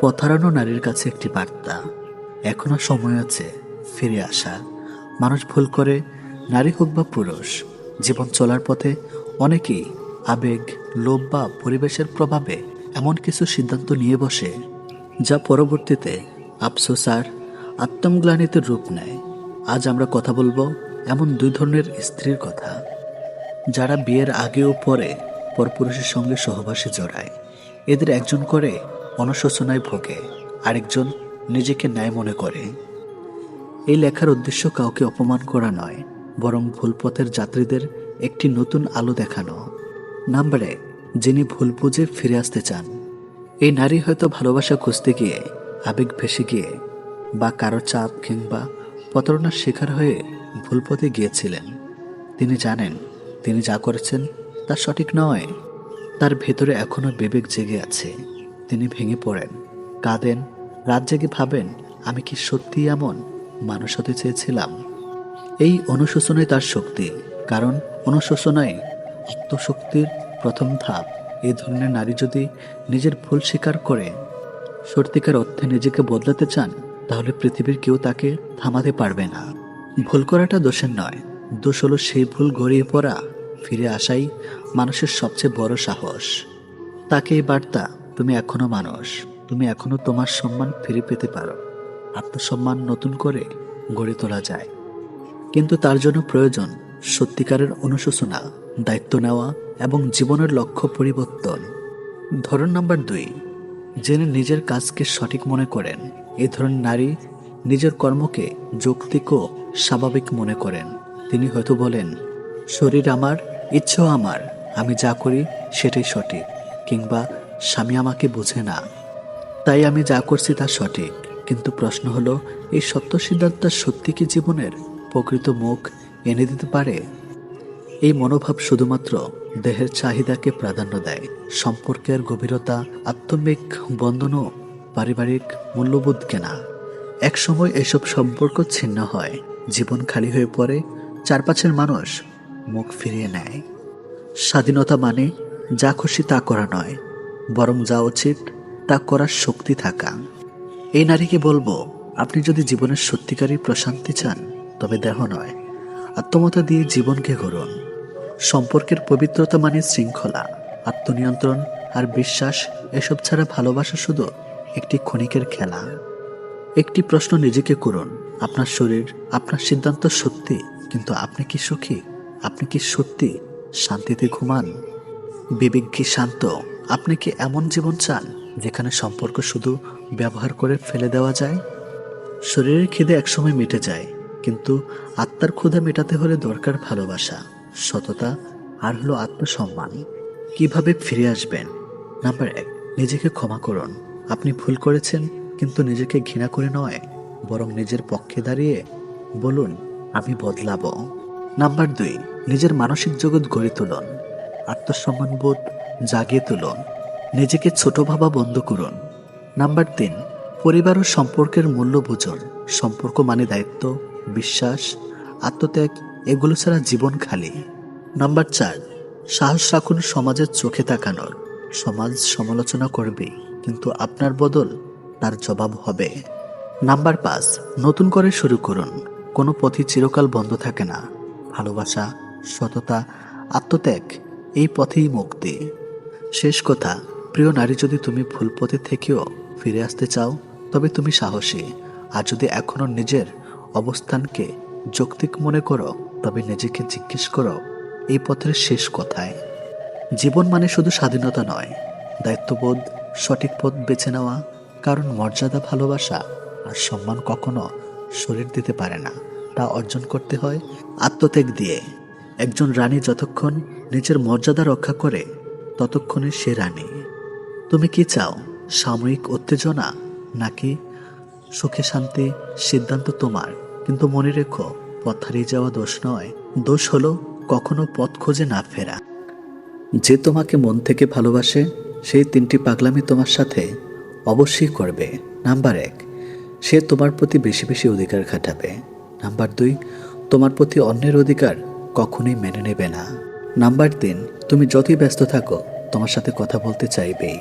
পথারানো নারীর কাছে একটি বার্তা। এখনও সময় আছে ফিরে আসার মানুষ ভুল করে, নারী হোক বা পুরুষ, জীবন চলার পথে অনেকেই আবেগ, লোভ বা পরিবেশের প্রভাবে এমন কিছু সিদ্ধান্ত নিয়ে বসে, যা পরবর্তীতে আফসোস আর আত্মগ্লানিতে রূপ নেয়। আজ আমরা কথা বলব এমন দুই ধরনের স্ত্রীর কথা, যারা বিয়ের আগে ও পরে পরপুরুষের সঙ্গে সহবাসে জড়ায়। এদের একজন করে অনশোচনায় ভোগে। আরেকজন নিজেকে ন্যায় মনে করে। এই লেখার উদ্দেশ্য কাউকে অপমান করা নয়, বরং ভুল পথের যাত্রীদের একটি নতুন আলো দেখানো। নাম্বার এক, যিনি ভুল বুঝে ফিরে আসতে চান। এই নারী হয়তো ভালোবাসা খুঁজতে গিয়ে, আবেগ ভেসে গিয়ে, বা কারও চাপ কিংবা প্রতারণার শিকার হয়ে ভুল পথে গিয়েছিলেন। তিনি জানেন, তিনি যা করেছেন তা সঠিক নয়। তার ভেতরে এখনও বিবেক জেগে আছে। তিনি ভেঙে পড়েন। কাঁদেন, রাত জেগে ভাবেন, আমি কি সত্যি এমন মানুষ হতে চেয়েছিলাম? এই অনুশোচনায় তার শক্তি, কারণ অনুশোচনায় আত্মশক্তির প্রথম ধাপ। এই ধরনের নারী যদি নিজের ভুল স্বীকার করে সত্যিকার অর্থে নিজেকে বদলাতে চান, তাহলে পৃথিবীর কেউ তাকে থামাতে পারবে না। ভুল করাটা দোষের নয়। দোষ হলো সেই ভুল গড়িয়ে পড়া, ফিরে আসাই মানুষের সবচেয়ে বড় সাহস। তাকে এই বার্তা তুমি এখনও মানুষ। তুমি এখনও তোমার সম্মান ফিরে পেতে পারো। আত্মসম্মান নতুন করে গড়ে তোলা যায়। কিন্তু তার জন্য প্রয়োজন সত্যিকারের অনুশোচনা, দায়িত্ব নেওয়া এবং জীবনের লক্ষ্য পরিবর্তন। ধরন নাম্বার দুই, যিনি নিজের কাজকে সঠিক মনে করেন, এ ধরনের নারী নিজের কর্মকে যৌক্তিক ও স্বাভাবিক মনে করেন। তিনি হয়তো বলেন, শরীর আমার, ইচ্ছেও আমার, আমি যা করি সেটাই সঠিক। কিংবা স্বামী আমাকে বোঝে না। তাই আমি যা করছি তা সঠিক। কিন্তু প্রশ্ন হলো, এই সত্য সিদ্ধান্ত সত্যি কি জীবনের? প্রকৃত মুখ এনে দিতে পারে? এই মনোভাব শুধুমাত্র দেহের চাহিদাকে প্রাধান্য দেয়। সম্পর্কের গভীরতা, আত্মিক বন্ধন ও পারিবারিক মূল্যবোধকে না একসময় এসব সম্পর্ক ছিন্ন হয়। জীবন খালি হয়ে পড়ে, চারপাশের মানুষ মুখ ফিরিয়ে নেয়। স্বাধীনতা মানে যা খুশি তা করা নয়। বরং যা উচিত তা করার শক্তি থাকা। এই নারীকে বলব, আপনি যদি জীবনের সত্যিকারই প্রশান্তি চান, তবে দেহ নয়। আত্মমতা দিয়ে জীবনকে গড়ুন। সম্পর্কের পবিত্রতা মানে শৃঙ্খলা, আত্মনিয়ন্ত্রণ আর বিশ্বাস, এসব ছাড়া ভালোবাসা শুধু একটি ক্ষণিকের খেলা। একটি প্রশ্ন নিজেকে করুন, আপনার শরীর, আপনার সিদ্ধান্ত সত্যি, কিন্তু আপনি কি সুখী? আপনি কি সত্যি শান্তিতে ঘুমান? বিবেক কি শান্ত? আপনি কি এমন জীবন চান যেখানে সম্পর্ক শুধু ব্যবহার করে ফেলে দেওয়া যায়? শরীরের খিদে একসময় মিটে যায়, কিন্তু আত্মার ক্ষুধা মেটাতে হলে দরকার ভালোবাসা, সততা আর হলো আত্মসম্মান। কীভাবে ফিরে আসবেন? নাম্বার এক, নিজেকে ক্ষমা করুন। আপনি ভুল করেছেন, কিন্তু নিজেকে ঘৃণা করে নয়, বরং নিজের পক্ষে দাঁড়িয়ে বলুন, আমি বদলাবো। নাম্বার দুই, নিজের মানসিক জগৎ গড়ে তুলুন। আত্মসম্মানবোধ জাগিয়ে তুলুন। নিজেকে ছোট ভাবা বন্ধ করুন। নাম্বার তিন, পরিবার ও সম্পর্কের মূল্য বুঝুন। সম্পর্ক মানে দায়িত্ব, বিশ্বাস, আত্মত্যাগ, এগুলো ছাড়া জীবন খালি। নাম্বার চার, সাহস রাখুন সমাজের চোখে তাকানোর। সমাজ সমালোচনা করবে, কিন্তু আপনার বদল তার জবাব হবে। নাম্বার পাঁচ, নতুন করে শুরু করুন। কোনো পথই চিরকাল বন্ধ থাকে না। ভালোবাসা, সততা, আত্মত্যাগ, এই পথেই মুক্তি। শেষ কথা, প্রিয় নারী, যদি তুমি ভুল পথে থেকেও ফিরে আসতে চাও, তবে তুমি সাহসী। আর যদি এখনও নিজের অবস্থানকে যৌক্তিক মনে করো, তবে নিজেকে জিজ্ঞেস করো, এই পথের শেষ কথায়। জীবন মানে শুধু স্বাধীনতা নয়, দায়িত্ববোধ, সঠিক পথ বেছে নেওয়া, কারণ মর্যাদা, ভালোবাসা আর সম্মান কখনো শরীর দিতে পারে না। তা অর্জন করতে হয় আত্মত্যাগ দিয়ে। একজন রানী যতক্ষণ নিজের মর্যাদা রক্ষা করে ততক্ষণে সে রানী, তুমি কি চাও, সাময়িক উত্তেজনা নাকি সুখে শান্তি? সিদ্ধান্ত তোমার, কিন্তু মনে রেখো, পথ হারিয়ে যাওয়া দোষ নয়। দোষ হলো কখনো পথ খোঁজে না ফেরা। যে তোমাকে মন থেকে ভালোবাসে, সেই তিনটি পাগলামি তোমার সাথে অবশ্যই করবে। নাম্বার এক, সে তোমার প্রতি বেশি বেশি অধিকার খাটাবে। নাম্বার দুই, তোমার প্রতি অন্যের অধিকার কখনোই মেনে নেবে না। নাম্বার তিন তুমি যতই ব্যস্ত থাকো, তোমার সাথে কথা বলতে চাইবেই।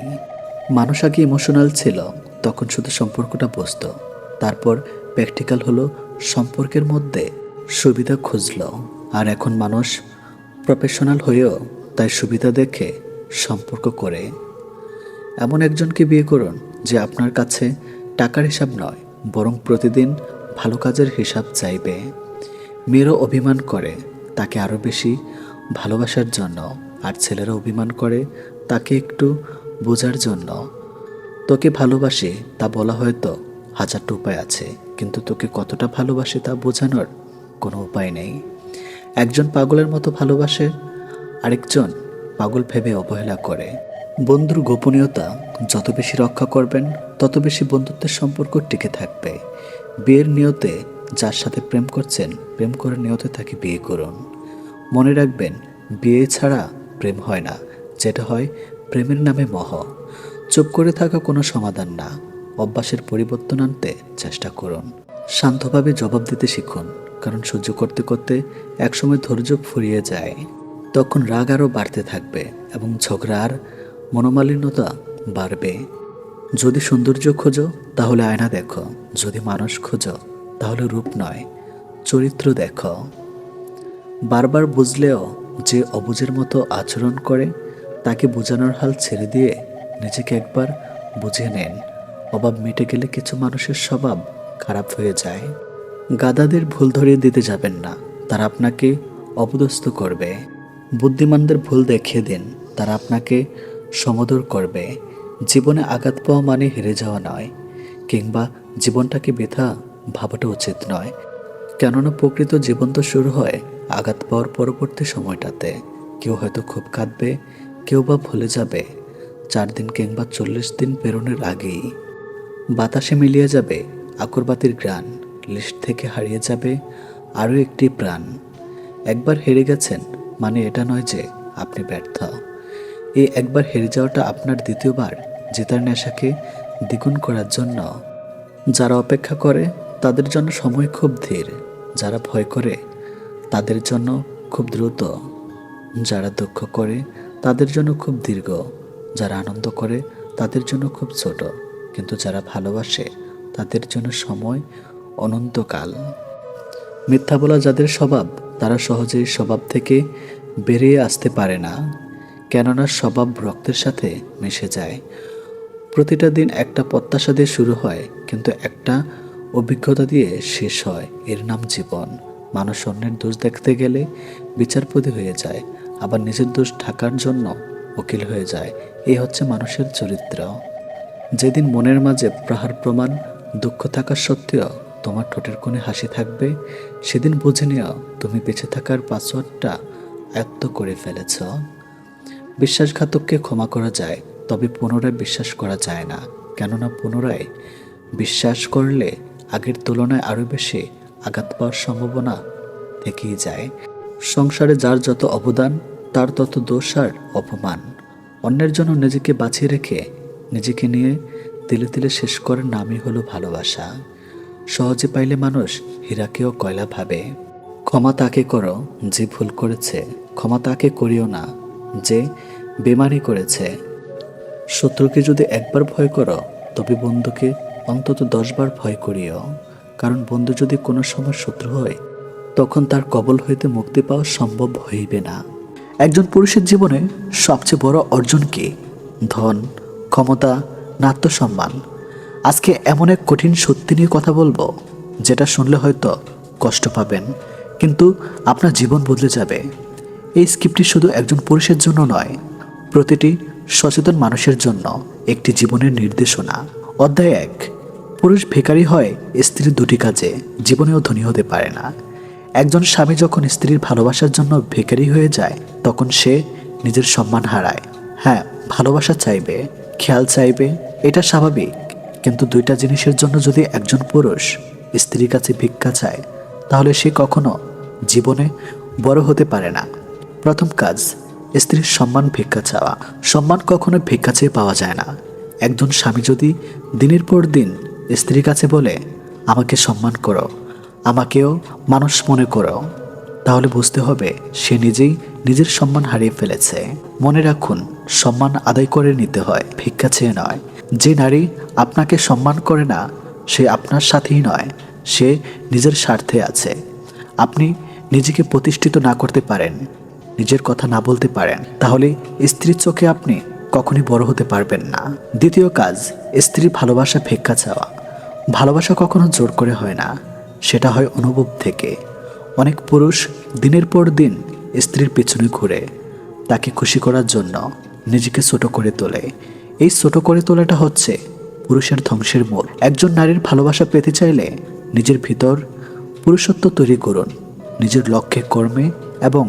মানুষ আগে ইমোশনাল ছিল, তখন শুধু সম্পর্কটা বসত তারপর প্র্যাকটিক্যাল হলো, সম্পর্কের মধ্যে সুবিধা খুঁজলো। আর এখন মানুষ প্রফেশনাল হয়েও তাই সুবিধা দেখে সম্পর্ক করে। এমন একজনকে বিয়ে করুন, যে আপনার কাছে টাকার হিসাব নয়, বরং প্রতিদিন ভালো কাজের হিসাব চাইবে। মেয়েরও অভিমান করে, তাকে আরও বেশি ভালোবাসার জন্য। আর ছেলেরা অভিমান করে তাকে একটু বোঝার জন্য। তোকে ভালোবাসে, তা বলা হয়তো হাজারটা উপায় আছে, কিন্তু তোকে কতটা ভালোবাসে তা বোঝানোর কোনো উপায় নেই। একজন পাগলের মতো ভালোবাসে, আরেকজন পাগল ভেবে অবহেলা করে। বন্ধুর গোপনীয়তা যত বেশি রক্ষা করবেন, তত বেশি বন্ধুত্বের সম্পর্ক টিকে থাকবে। বিয়ের নিয়তে যার সাথে প্রেম করছেন, প্রেম করে নিয়তে তাকে বিয়ে করুন। মনে রাখবেন, বিয়ে ছাড়া প্রেম হয় না, যেটা হয় প্রেমের নামে মহ। চুপ করে থাকা কোনো সমাধান না। অভ্যাসের পরিবর্তন আনতে চেষ্টা করুন। শান্তভাবে জবাব দিতে শিখুন, কারণ সহ্য করতে করতে একসময় ধৈর্য ফুরিয়ে যায়। তখন রাগ আরও বাড়তে থাকবে এবং ঝগড়া আর মনোমালিন্যতা বাড়বে। যদি সৌন্দর্য খোঁজো, তাহলে আয়না দেখো। যদি মানুষ খোঁজো, তাহলে রূপ নয়, চরিত্র দেখো। বারবার বুঝলেও যে অবুঝের মতো আচরণ করে, তাকে বোঝানোর হাল ছেড়ে দিয়ে নিজেকে একবার বুঝে নেন। অভাব মিটে গেলে কিছু মানুষের স্বভাব খারাপ হয়ে যায়। গাদাদের ভুল ধরিয়ে দিতে যাবেন না, তারা আপনাকে অপদস্থ করবে। বুদ্ধিমানদের ভুল দেখিয়ে দিন, তারা আপনাকে সমদর করবে। জীবনে আঘাত পাওয়া মানে হেরে যাওয়া নয়, কিংবা জীবনটাকে বৃথা ভাবাটা উচিত নয়। কেননা প্রকৃত জীবন তো শুরু হয় আঘাত পাওয়ার পরবর্তী সময়টাতে কেউ হয়তো খুব কাঁদবে, কেউ বা ভুলে যাবে। চার দিন কিংবা চল্লিশ দিন পেরোনের আগেই। বাতাসে মিলিয়ে যাবে আকরবাতির গ্রান লিস্ট থেকে হারিয়ে যাবে আরও একটি প্রাণ। একবার হেরে গেছেন মানে এটা নয় যে আপনি ব্যর্থ। এই একবার হেরে যাওয়াটা আপনার দ্বিতীয়বার জেতার নেশাকে দ্বিগুণ করার জন্য। যারা অপেক্ষা করে তাদের জন্য সময় খুব ধীর, যারা ভয় করে তাদের জন্য খুব দ্রুত। যারা দুঃখ করে, তাদের জন্য খুব দীর্ঘ। যারা আনন্দ করে, তাদের জন্য খুব ছোট। কিন্তু যারা ভালোবাসে, তাদের জন্য সময় অনন্তকাল। মিথ্যা বলা যাদের স্বভাব, তারা সহজেই স্বভাব থেকে বেরিয়ে আসতে পারে না। কেননা স্বভাব রক্তের সাথে মিশে যায়। প্রতিটা দিন একটা প্রত্যাশা দিয়ে শুরু হয়, কিন্তু একটা অভিজ্ঞতা দিয়ে শেষ হয়। এর নাম জীবন। মানুষ অন্যের দোষ দেখতে গেলে বিচারপতি হয়ে যায়, আবার নিজের দোষ ঢাকার জন্য উকিল হয়ে যায়। এই হচ্ছে মানুষের চরিত্র। যেদিন মনের মাঝে প্রহার প্রমাণ, দুঃখ থাকা সত্ত্বেও তোমার ঠোঁটের কোণে হাসি থাকবে, সেদিন বুঝে নিও তুমি বেঁচে থাকার পাসওয়ার্ডটা আয়ত্ত করে ফেলেছ। বিশ্বাসঘাতককে ক্ষমা করা যায়, তবে পুনরায় বিশ্বাস করা যায় না। কেননা পুনরায় বিশ্বাস করলে আগের তুলনায় আরও বেশি আঘাত পাওয়ার সম্ভাবনা থেকেই যায়। সংসারে যার যত অবদান, তার তত দোষ আর অপমান। অন্যের জন্য নিজেকে বাঁচিয়ে রেখে, নিজেকে নিয়ে তিলে তিলে শেষ করার নামই হলো ভালোবাসা। সহজে পাইলে মানুষ হীরাকেও কয়লা ভাবে। ক্ষমা তাকে করো যে ভুল করেছে, ক্ষমা তাকে করিও না যে বেমানি করেছে। শত্রুকে যদি একবার ভয় করো, তবে বন্ধুকে অন্তত দশবার ভয় করিও। কারণ বন্ধু যদি কোনো সময় শত্রু হয়, তখন তার কবল হইতে মুক্তি পাওয়া সম্ভব হইবে না। একজন পুরুষের জীবনে সবচেয়ে বড় অর্জন কি? ধন, ক্ষমতা না আত্মসম্মান? আজকে এমন এক কঠিন সত্যি নিয়ে কথা বলব, যেটা শুনলে হয়তো কষ্ট পাবেন, কিন্তু আপনার জীবন বদলে যাবে। এই স্ক্রিপ্টটি শুধু একজন পুরুষের জন্য নয়, প্রতিটি সচেতন মানুষের জন্য একটি জীবনের নির্দেশনা। অধ্যায় এক। পুরুষ ভিখারি হয় স্ত্রীর দুটি কাজে, জীবনেও ধনী হতে পারে না। একজন স্বামী যখন স্ত্রীর ভালোবাসার জন্য ভিখারি হয়ে যায়, তখন সে নিজের সম্মান হারায়। হ্যাঁ ভালোবাসা চাইবে, খেয়াল চাইবে, এটা স্বাভাবিক। কিন্তু দুইটা জিনিসের জন্য যদি একজন পুরুষ স্ত্রীর কাছে ভিক্ষা চায়, তাহলে সে কখনো জীবনে বড় হতে পারে না। প্রথম কাজ, স্ত্রীর সম্মান ভিক্ষা চাওয়া। সম্মান কখনো ভিক্ষা চেয়ে পাওয়া যায় না। একজন স্বামী যদি দিনের পর দিন স্ত্রীর কাছে বলে, আমাকে সম্মান করো, আমাকেও মানুষ মনে করো। তাহলে বুঝতে হবে, সে নিজেই নিজের সম্মান হারিয়ে ফেলেছে। মনে রাখুন, সম্মান আদায় করে নিতে হয়, ভিক্ষা চেয়ে নয়। যে নারী আপনাকে সম্মান করে না, সে আপনার সাথেই নয়, সে নিজের স্বার্থে আছে। আপনি নিজেকে প্রতিষ্ঠিত না করতে পারেন, নিজের কথা না বলতে পারেন। তাহলে স্ত্রীর চোখে আপনি কখনই বড় হতে পারবেন না। দ্বিতীয় কাজ স্ত্রী ভালোবাসা ভিক্ষা চাওয়া। ভালোবাসা কখনো জোর করে হয় না, সেটা হয় অনুভব থেকে। অনেক পুরুষ দিনের পর দিন স্ত্রীর পেছনে ঘুরে, তাকে খুশি করার জন্য নিজেকে ছোট করে তোলে। এই ছোট করে তোলাটা হচ্ছে পুরুষের ধ্বংসের মূল। একজন নারীর ভালোবাসা পেতে চাইলে নিজের ভিতর পুরুষত্ব তৈরি করুন, নিজের লক্ষ্যে কর্মে এবং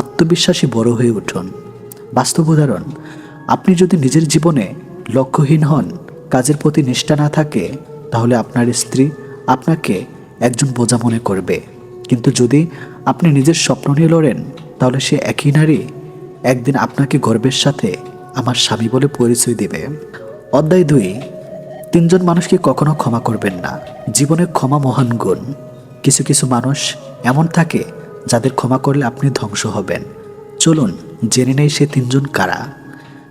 আত্মবিশ্বাসী বড় হয়ে উঠুন। বাস্তব উদাহরণ আপনি যদি নিজের জীবনে লক্ষ্যহীন হন, কাজের প্রতি নিষ্ঠা না থাকে, তাহলে আপনার স্ত্রী আপনাকে একজন বোঝা মনে করবে। কিন্তু যদি আপনি নিজের স্বপ্ন নিয়ে লড়েন, তাহলে সে একই নারী একদিন আপনাকে গর্বের সাথে আমার স্বামী বলে পরিচয় দেবে। অধ্যায় দুই, তিনজন মানুষকে কখনো ক্ষমা করবেন না। জীবনে ক্ষমা মহান গুণ। কিছু কিছু মানুষ এমন থাকে, যাদের ক্ষমা করলে আপনি ধ্বংস হবেন। চলুন, জেনে নেই সে তিনজন কারা।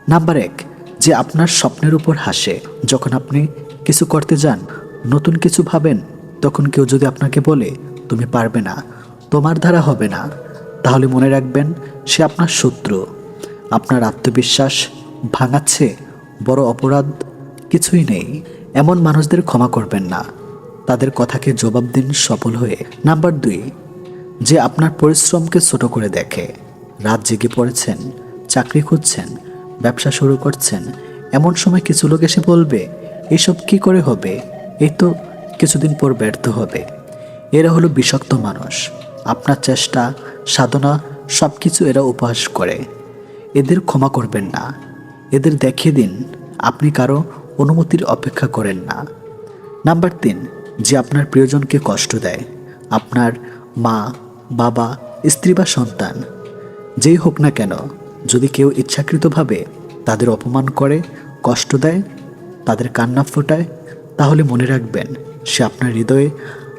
নাম্বার এক, যে আপনার স্বপ্নের উপর হাসে। যখন আপনি কিছু করতে যান, নতুন কিছু ভাবেন, তখন কেউ যদি আপনাকে বলে, তুমি পারবে না, তোমার দ্বারা হবে না, তাহলে মনে রাখবেন সে আপনার শত্রু। আপনার আত্মবিশ্বাস ভাঙাচ্ছে, বড় অপরাধ কিছুই নেই। এমন মানুষদের ক্ষমা করবেন না। তাদের কথাকে জবাব দিন সফল হয়ে। নাম্বার দুই, যে আপনার পরিশ্রমকে ছোট করে দেখে। রাত জেগে পড়েছেন, চাকরি খুঁজছেন ব্যবসা শুরু করছেন। এমন সময় কিছু লোক এসে বলবে, এসব কি করে হবে? এই তো কিছুদিন পর ব্যর্থ হবে। এরা হলো বিষাক্ত মানুষ। আপনার চেষ্টা, সাধনা সব কিছু এরা উপহাস করে। এদের ক্ষমা করবেন না। এদের দেখিয়ে দিন, আপনি কারও অনুমতির অপেক্ষা করেন না। নাম্বার তিন, যে আপনার প্রিয়জনকে কষ্ট দেয়, আপনার মা, বাবা, স্ত্রী বা সন্তান, যেই হোক না কেন যদি কেউ ইচ্ছাকৃতভাবে তাদের অপমান করে, কষ্ট দেয়, তাদের কান্না ফোটায়, তাহলে মনে রাখবেন সে আপনার হৃদয়ে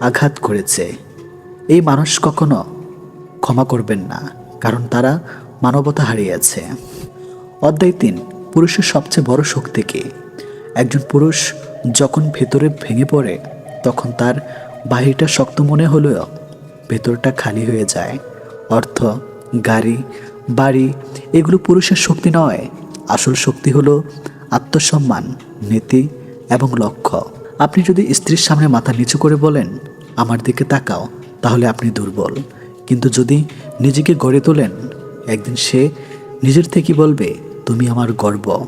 আঘাত করেছে। এই মানুষ কখনো ক্ষমা করবেন না, কারণ তারা মানবতা হারিয়েছে অধ্যায় তিন, পুরুষের সবচেয়ে বড় শক্তি কি? একজন পুরুষ যখন ভেতরে ভেঙে পড়ে, তখন তার বাহিরটা শক্ত মনে হলেও ভেতরটা খালি হয়ে যায়। অর্থ, গাড়ি বাড়ি, এগুলো পুরুষের শক্তি নয়। আসল শক্তি হলো আত্মসম্মান, নীতি এবং লক্ষ্য। আপনি যদি স্ত্রীর সামনে মাথা নিচু করে বলেন, আমার দিকে তাকাও, তাহলে আপনি দুর্বল। কিন্তু যদি নিজেকে গড়ে তোলেন, একদিন সে নিজের থেকে বলবে, তুমি আমার গর্ব।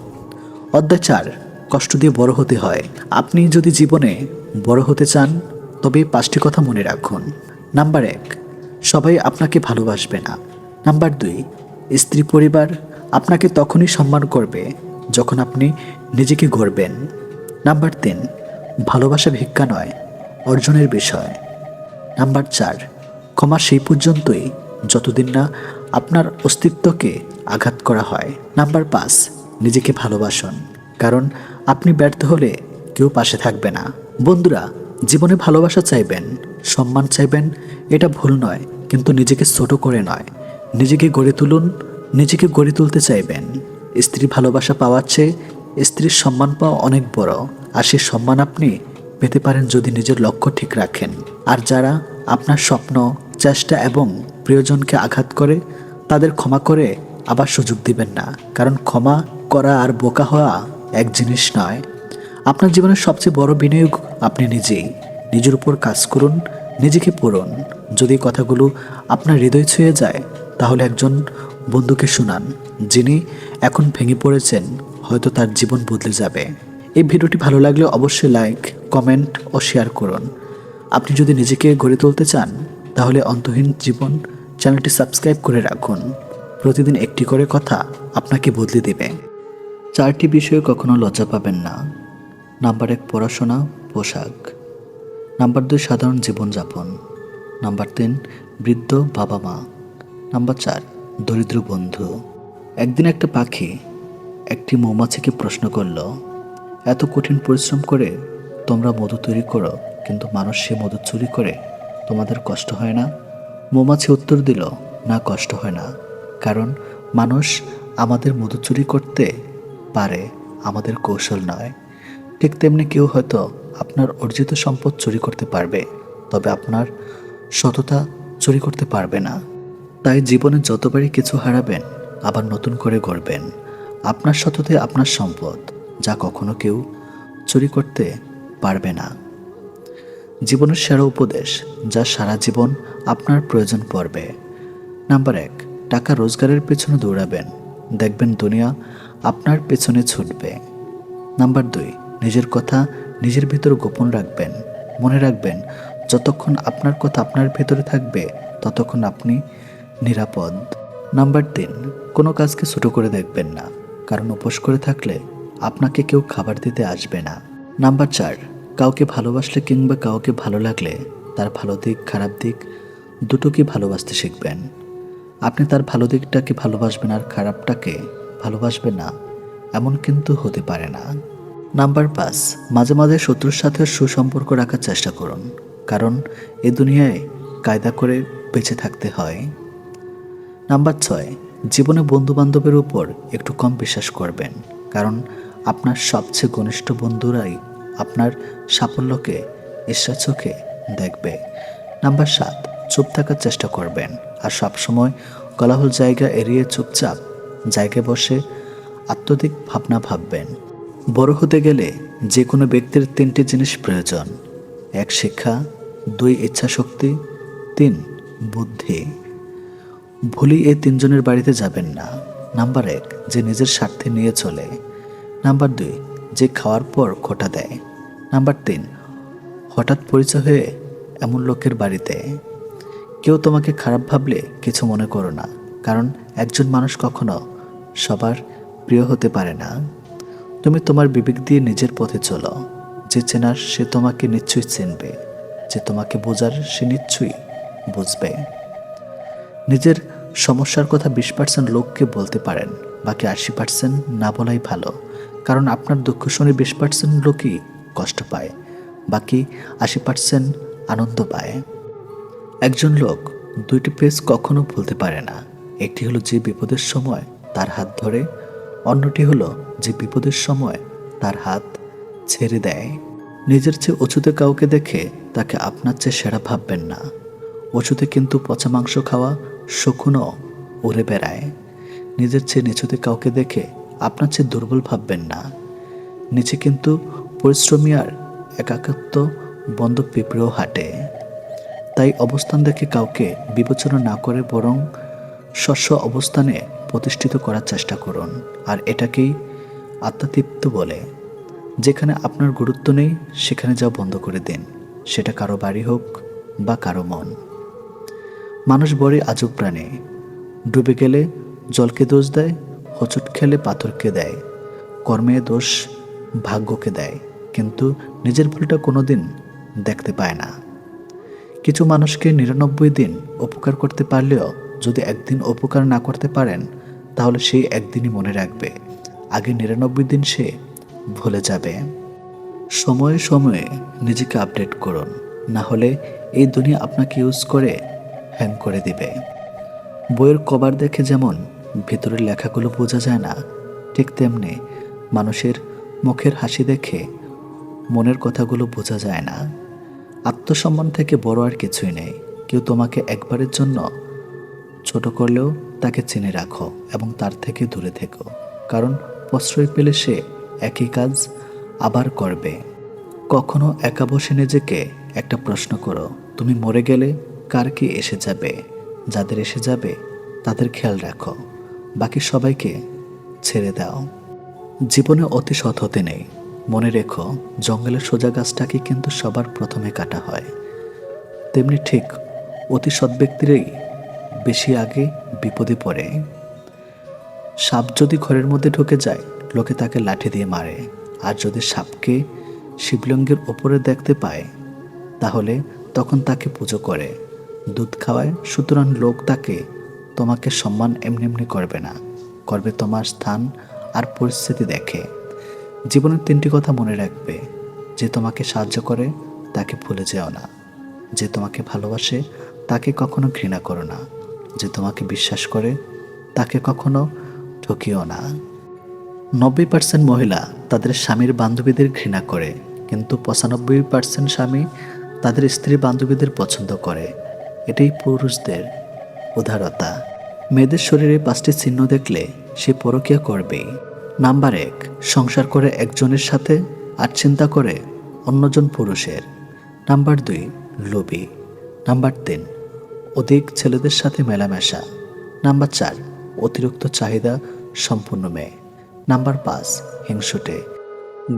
অধ্যায় চার কষ্ট দিয়ে বড় হতে হয়। আপনি যদি জীবনে বড় হতে চান, তবে পাঁচটি কথা মনে রাখুন। নাম্বার এক, সবাই আপনাকে ভালোবাসবে না। নাম্বার দুই স্ত্রী পরিবার আপনাকে তখনই সম্মান করবে যখন আপনি নিজেকে গড়বেন। নাম্বার তিন, ভালোবাসা ভিক্ষা নয়, অর্জনের বিষয়। নাম্বার চার, ক্ষমা সেই পর্যন্তই যতদিন না আপনার অস্তিত্বকে আঘাত করা হয়। নাম্বার পাঁচ, নিজেকে ভালোবাসুন, কারণ আপনি ব্যর্থ হলে কেউ পাশে থাকবে না। বন্ধুরা, জীবনে ভালোবাসা চাইবেন, সম্মান চাইবেন, এটা ভুল নয়, কিন্তু নিজেকে ছোট করে নয়। নিজেকে গড়ে তুলুন, নিজেকে গড়ে তুলতে চাইবেন। স্ত্রী ভালোবাসা পাওয়ার চেয়ে স্ত্রীর সম্মান পাওয়া অনেক বড়। আর সে সম্মান আপনি পেতে পারেন যদি নিজের লক্ষ্য ঠিক রাখেন। আর যারা আপনার স্বপ্ন, চেষ্টা এবং প্রিয়জনকে আঘাত করে, তাদের ক্ষমা করে আবার সুযোগ দিবেন না। কারণ ক্ষমা করা আর বোকা হওয়া এক জিনিস নয়। আপনার জীবনের সবচেয়ে বড় বিনিয়োগ আপনি নিজেই। নিজের উপর কাজ করুন, নিজেকে পড়ুন। যদি কথাগুলো আপনার হৃদয় ছুঁয়ে যায় তাহলে একজন বন্ধুকে শুনান, যিনি এখন ভেঙে পড়েছেন, হয়তো তার জীবন বদলে যাবে। এই ভিডিওটি ভালো লাগলে অবশ্যই লাইক কমেন্ট ও শেয়ার করুন। আপনি যদি নিজেকে গড়ে তুলতে চান, তাহলে অন্তহীন জীবন চ্যানেলটি সাবস্ক্রাইব করে রাখুন। প্রতিদিন একটি করে কথা আপনাকে বদলে দেবে। চারটি বিষয়ে কখনো লজ্জা পাবেন না। নাম্বার এক, পড়াশোনা, পোশাক। নাম্বার দুই, সাধারণ জীবনযাপন। নাম্বার তিন, বৃদ্ধ বাবা মা নাম্বার চার, দরিদ্র বন্ধু। একদিন একটা পাখি একটি মৌমাছিকে প্রশ্ন করল, এত কঠিন পরিশ্রম করে তোমরা মধু তৈরি করো, কিন্তু মানুষ সে মধু চুরি করে তোমাদের কষ্ট হয় না? মৌমাছি উত্তর দিল, না, কষ্ট হয় না। কারণ মানুষ আমাদের মধু চুরি করতে পারে, আমাদের কৌশল নয়। ঠিক তেমনি কেউ হয়তো আপনার অর্জিত সম্পদ চুরি করতে পারবে, তবে আপনার সততা চুরি করতে পারবে না। তাই জীবনে যতবারই কিছু হারাবেন, আবার নতুন করে গড়বেন। আপনার সততে আপনার সম্পদ, যা কখনো কেউ চুরি করতে পারবে না। জীবনের সেরা উপদেশ, যা সারা জীবন আপনার প্রয়োজন পড়বে। নাম্বার এক, টাকা রোজগারের পেছনে দৌড়াবেন। দেখবেন দুনিয়া আপনার পেছনে ছুটবে। নাম্বার দুই, নিজের কথা নিজের ভিতর গোপন রাখবেন। মনে রাখবেন, যতক্ষণ আপনার কথা আপনার ভেতরে থাকবে, ততক্ষণ আপনি নিরাপদ। নাম্বার তিন, কোনো কাজকে ছোটো করে দেখবেন না, কারণ উপোস করে থাকলে আপনাকে কেউ খাবার দিতে আসবে না। নাম্বার চার, কাউকে ভালোবাসলে কিংবা কাউকে ভালো লাগলে তার ভালো দিক, খারাপ দিক দুটোকে ভালোবাসতে শিখবেন। আপনি তার ভালো দিকটাকে ভালোবাসবেন আর খারাপটাকে ভালোবাসবেন না, এমন কিন্তু হতে পারে না। নাম্বার পাঁচ, মাঝে মাঝে শত্রুর সাথে সুসম্পর্ক রাখার চেষ্টা করুন, কারণ এ দুনিয়ায় কায়দা করে বেঁচে থাকতে হয়। নাম্বার ছয়, জীবনে বন্ধু বান্ধবের উপর একটু কম বিশ্বাস করবেন, কারণ আপনার সবচেয়ে ঘনিষ্ঠ বন্ধুরাই আপনার সাফল্যকে ঈশ্বর চোখে দেখবে। নাম্বার সাত, চুপ থাকার চেষ্টা করবেন আর সবসময় গলাহল জায়গা এড়িয়ে চুপচাপ জায়গায় বসে আত্মধিক ভাবনা ভাববেন। বড় হতে গেলে যে কোনো ব্যক্তির তিনটি জিনিস প্রয়োজন। এক, শিক্ষা, দুই, ইচ্ছাশক্তি, তিন, বুদ্ধি। ভুলেই এই তিনজনের বাড়িতে যাবেন না। নাম্বার এক, যে নিজের স্বার্থে নিয়ে চলে। নাম্বার দুই, যে খাওয়ার পর খোটা দেয়। নাম্বার তিন, হঠাৎ পরিচয় হয়ে এমন লোকের বাড়িতে। কেউ তোমাকে খারাপ ভাবলে কিছু মনে করো না, কারণ একজন মানুষ কখনো সবার প্রিয় হতে পারে না। তুমি তোমার বিবেক দিয়ে নিজের পথে চলো। যে চেনার সে তোমাকে নিশ্চয়ই চিনবে। যে তোমাকে বোঝার সে নিশ্চয়ই বুঝবে। নিজের সমস্যার কথা বিশ পার্সেন্ট লোককে বলতে পারেন, বাকি আশি পার্সেন্ট না বলাই ভালো। কারণ আপনার দুঃখ শুনে বিশ পার্সেন্ট লোকই কষ্ট পায়, বাকি আশি পার্সেন্ট আনন্দ পায়। একজন লোক দুইটি পেজ কখনো ভুলতে পারে না। একটি হলো যে বিপদের সময় তার হাত ধরে, অন্যটি হলো যে বিপদের সময় তার হাত ছেড়ে দেয়। নিজের চেয়ে অছুতে কাউকে দেখে তাকে আপনার চেয়ে সেরা ভাববেন না। অচুতে কিন্তু পচা মাংস খাওয়া শকুনও উড়ে বেড়ায়। নিজের চেয়ে নিচুতে কাউকে দেখে আপনার চেয়ে দুর্বল ভাববেন না। নিচে কিন্তু পরিশ্রমী আর একাকত্ব বন্ধ পিঁপড়েও হাঁটে। তাই অবস্থান দেখে কাউকে বিবেচনা না করে বরং শস্য অবস্থানে প্রতিষ্ঠিত করার চেষ্টা করুন। আর এটাকেই আত্মাতৃপ্ত বলে। যেখানে আপনার গুরুত্ব নেই, সেখানে যাও বন্ধ করে দিন। সেটা কারও বাড়ি হোক বা কারও মন। মানুষ বড়ই আজব প্রাণী। ডুবে গেলে জলকে দোষ দেয়, হচট খেলে পাথরকে দেয়, কর্মে দোষ ভাগ্যকে দেয়, কিন্তু নিজের ভুলটা কোনো দিন দেখতে পায় না। কিছু মানুষকে নিরানব্বই দিন উপকার করতে পারলেও যদি একদিন উপকার না করতে পারেন, তাহলে সেই একদিনই মনে রাখবে, আগে নিরানব্বই দিন সে ভুলে যাবে। সময়ে সময়ে নিজেকে আপডেট করুন, না হলে এই দুনিয়া আপনাকে ইউজ করে হ্যাং করে দিবে। বইয়ের কভার দেখে যেমন ভিতরের লেখাগুলো বোঝা যায় না, ঠিক তেমনি মানুষের মুখের হাসি দেখে মনের কথাগুলো বোঝা যায় না। আত্মসম্মান থেকে বড় আর কিছুই নেই। কেউ তোমাকে একবারের জন্য ছোট করলেও তাকে চিনে রাখো এবং তার থেকে দূরে থেকো। কারণ প্রশ্রয় পেলে সে একই কাজ আবার করবে। কখনো একা বসে নিজেকে একটা প্রশ্ন করো, তুমি মরে গেলে কার কি এসে যাবে, যাদের এসে যাবে, তাদের খেয়াল রাখো। বাকি সবাইকে ছেড়ে দাও। জীবনে অতি সৎ হতে নেই। মনে রেখো, জঙ্গলের সোজা গাছটাকে কিন্তু সবার প্রথমে কাটা হয়। তেমনি ঠিক অতি সৎ ব্যক্তিরই বেশি আগে বিপদে পড়ে। সাপ যদি ঘরের মধ্যে ঢুকে যায়, লোকে তাকে লাঠি দিয়ে মারে। আর যদি সাপকে শিবলিঙ্গের ওপরে দেখতে পায়, তাহলে তখন তাকে পুজো করে। দুধ খাওয়ায়, সুতরাং লোক তাকে, তোমাকে সম্মান এমনি এমনি করবে না, করবে তোমার স্থান আর পরিস্থিতি দেখে। জীবনের তিনটি কথা মনে রাখবে, যে তোমাকে সাহায্য করে, তাকে ভুলে যেও না। যে তোমাকে ভালোবাসে, তাকে কখনো ঘৃণা করো না। যে তোমাকে বিশ্বাস করে, তাকে কখনো ঠকিও না। নব্বই পার্সেন্ট মহিলা তাদের স্বামীর বান্ধবীদের ঘৃণা করে, কিন্তু পঁচানব্বই পার্সেন্ট স্বামী তাদের স্ত্রী বান্ধবীদের পছন্দ করে। এটাই পুরুষদের উদারতা। মেয়েদের শরীরে পাঁচটি চিহ্ন দেখলে সে পরকিয়া করবেই নাম্বার এক, সংসার করে একজনের সাথে আর চিন্তা করে অন্যজন পুরুষের। নাম্বার দুই, লোভী। নাম্বার তিন, অধিক ছেলেদের সাথে মেলামেশা। নাম্বার চার, অতিরিক্ত চাহিদা সম্পূর্ণ মেয়ে। নাম্বার পাঁচ, হিংসুটে।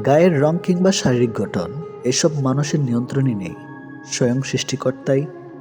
গায়ের রং কিংবা শারীরিক গঠন, এসব মানুষের নিয়ন্ত্রণই নেই। স্বয়ং সৃষ্টিকর্তাই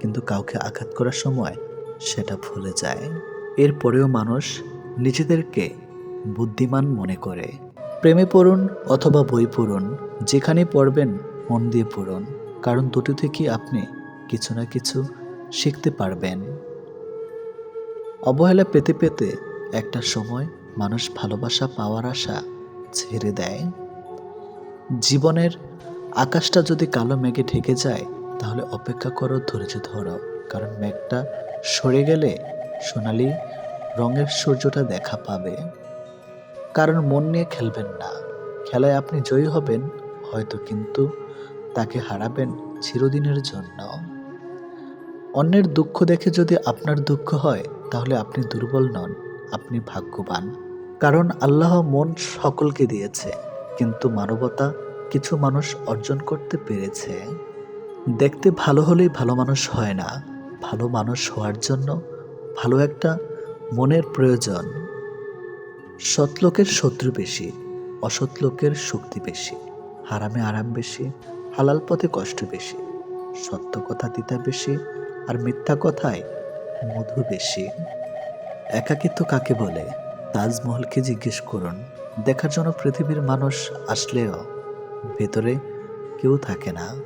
কিন্তু কাউকে আঘাত করার সময় সেটা ভুলে যায়। এরপরেও মানুষ নিজেদেরকে বুদ্ধিমান মনে করে। প্রেমে পড়ুন অথবা বই পড়ুন, যেখানে পড়বেন মন দিয়ে পড়ুন, কারণ দুটো থেকেই আপনি কিছু না কিছু শিখতে পারবেন। অবহেলা পেতে পেতে একটা সময় মানুষ ভালোবাসা পাওয়ার আশা ছেড়ে দেয়। জীবনের আকাশটা যদি কালো মেঘে ঢেকে যায় তাহলে অপেক্ষা করো ধৈর্য ধরো, কারণ মেঘটা সরে গেলে সোনালি রঙের সূর্যটা দেখা পাবে। কারণ মন নিয়ে খেলবেন না। খেলায় আপনি জয়ী হবেন, হয়তো কিন্তু তাকে হারাবেন চিরদিনের জন্য। অন্যের দুঃখ দেখে যদি আপনার দুঃখ হয়, তাহলে আপনি দুর্বল নন, আপনি ভাগ্যবান। কারণ আল্লাহ মন সকলকে দিয়েছে, কিন্তু মানবতা কিছু মানুষ অর্জন করতে পেরেছে। দেখতে ভালো হলেই ভালো মানুষ হয় না। ভালো মানুষ হওয়ার জন্য ভালো একটা মনের প্রয়োজন। সৎ লোকের শত্রু বেশি, অসৎ লোকের শক্তি বেশি, হারামে আরাম বেশি, হালাল পথে কষ্ট বেশি, সত্য কথা দিতা বেশি আর মিথ্যা কথায় মধু বেশি। একাকিত্ব কাকে বলে? তাজমহলকে জিজ্ঞেস করুন। দেখার জন্য পৃথিবীর মানুষ আসলেও ভেতরে কেউ থাকে না।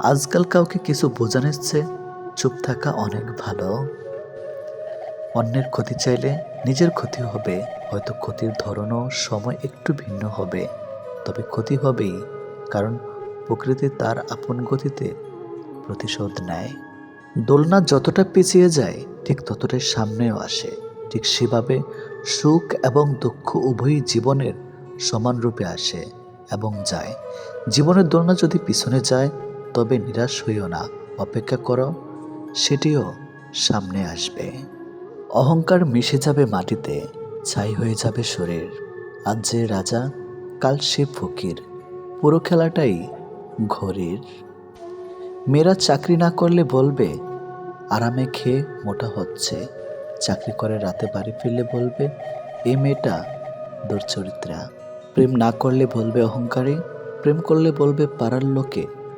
আজকাল কাউকে কিছু বোঝানোর চেয়ে চুপ থাকা অনেক ভালো। অন্যের ক্ষতি চাইলে নিজের ক্ষতি হবে, হয়তো ক্ষতির ধরনও সময় একটু ভিন্ন হবে। তবে ক্ষতি হবেই, কারণ প্রকৃতি তার আপন গতিতে প্রতিশোধ নেয়। দোলনা যতটা পিছিয়ে যায়, ঠিক ততটাই সামনেও আসে। ঠিক সেভাবে সুখ এবং দুঃখ উভয়ই জীবনের সমান রূপে আসে এবং যায়। জীবনের দোলনা যদি পিছনে যায় তবে নিরাশ হইও না। অপেক্ষা করো, সেটিও সামনে আসবে। অহংকার মিশে যাবে মাটিতে, ছাই হয়ে যাবে শরীর। আজ যে রাজা, কাল সে ফকির। পুরো খেলাটাই ঘড়ির মেয়েরা চাকরি না করলে বলবে, আরামে খেয়ে মোটা হচ্ছে। চাকরি করে রাতে বাড়ি ফিরলে বলবে এই মেয়েটা দুর্চরিত্রা। প্রেম না করলে বলবে অহংকারী, প্রেম করলে বলবে পাড়ার লোকে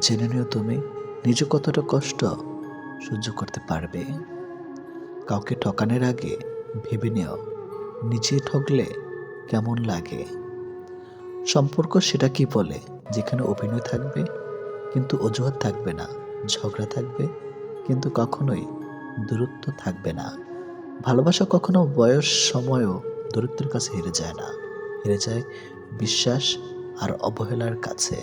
জেনে নিও তুমি, নিজে কতটা কষ্ট সহ্য করতে পারবে। কাউকে ঠকানোর আগে ভেবে নিও, নিজে ঠকলে কেমন লাগে। সম্পর্ক সেটা কি বলে? যেখানে অভিনয় থাকবে, কিন্তু অজুহাত থাকবে না, ঝগড়া থাকবে, কিন্তু কখনোই দূরত্ব থাকবে না। ভালোবাসা কখনো বয়স, সময়ও দূরত্বের কাছে হেরে যায় না, হেরে যায় বিশ্বাস আর অবহেলার কাছে।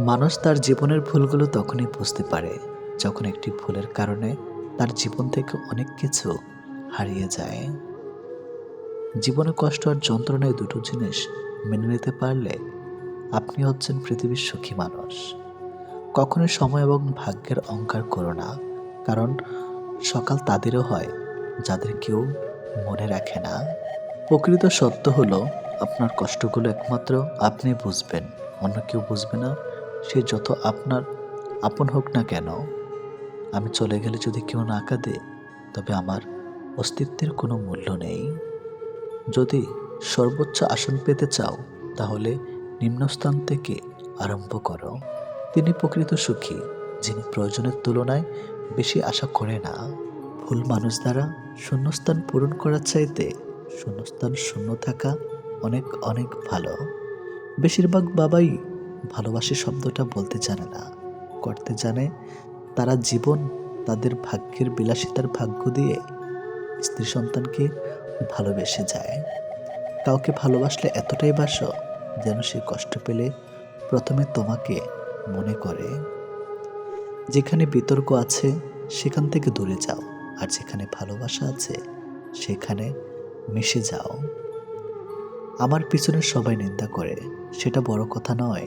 মানুষ তার জীবনের ভুলগুলো তখনই বুঝতে পারে যখন একটি ভুলের কারণে তার জীবন থেকে অনেক কিছু হারিয়ে যায়। জীবনে কষ্ট আর যন্ত্রণায় দুটো জিনিস মেনে নিতে পারলে আপনি হচ্ছেন পৃথিবীর সুখী মানুষ। কখনোই সময় এবং ভাগ্যের অহংকার করো না, কারণ সকাল তাদেরও হয় যাদের কেউ মনে রাখে না। প্রকৃত সত্য হলো, আপনার কষ্টগুলো একমাত্র আপনি বুঝবেন, অন্য কেউ বুঝবে না। সে যত আপনার আপন হোক না কেন, আমি চলে গেলে যদি কেউ না কাঁদে, তবে আমার অস্তিত্বের কোনো মূল্য নেই। যদি সর্বোচ্চ আসন পেতে চাও, তাহলে নিম্নস্থান থেকে আরম্ভ করো। তিনি প্রকৃত সুখী, যিনি প্রয়োজনের তুলনায় বেশি আশা করে না। ভুল মানুষ দ্বারা শূন্যস্থান পূরণ করার চাইতে শূন্যস্থান শূন্য থাকা অনেক অনেক ভালো। বেশিরভাগ বাবাই ভালোবাসি শব্দটা বলতে জানে না, করতে জানে তারা জীবন, তাদের ভাগ্যের বিলাসিতার ভাগ্য দিয়ে স্ত্রী সন্তানকে ভালোবেসে যায়। কাউকে ভালোবাসলে এতটাই বাসো যেন সে কষ্ট পেলে প্রথমে তোমাকে মনে করে। যেখানে বিতর্ক আছে, সেখান থেকে দূরে যাও, আর যেখানে ভালোবাসা আছে, সেখানে মিশে যাও। আমার পিছনে সবাই নিন্দা করে, সেটা বড় কথা নয়।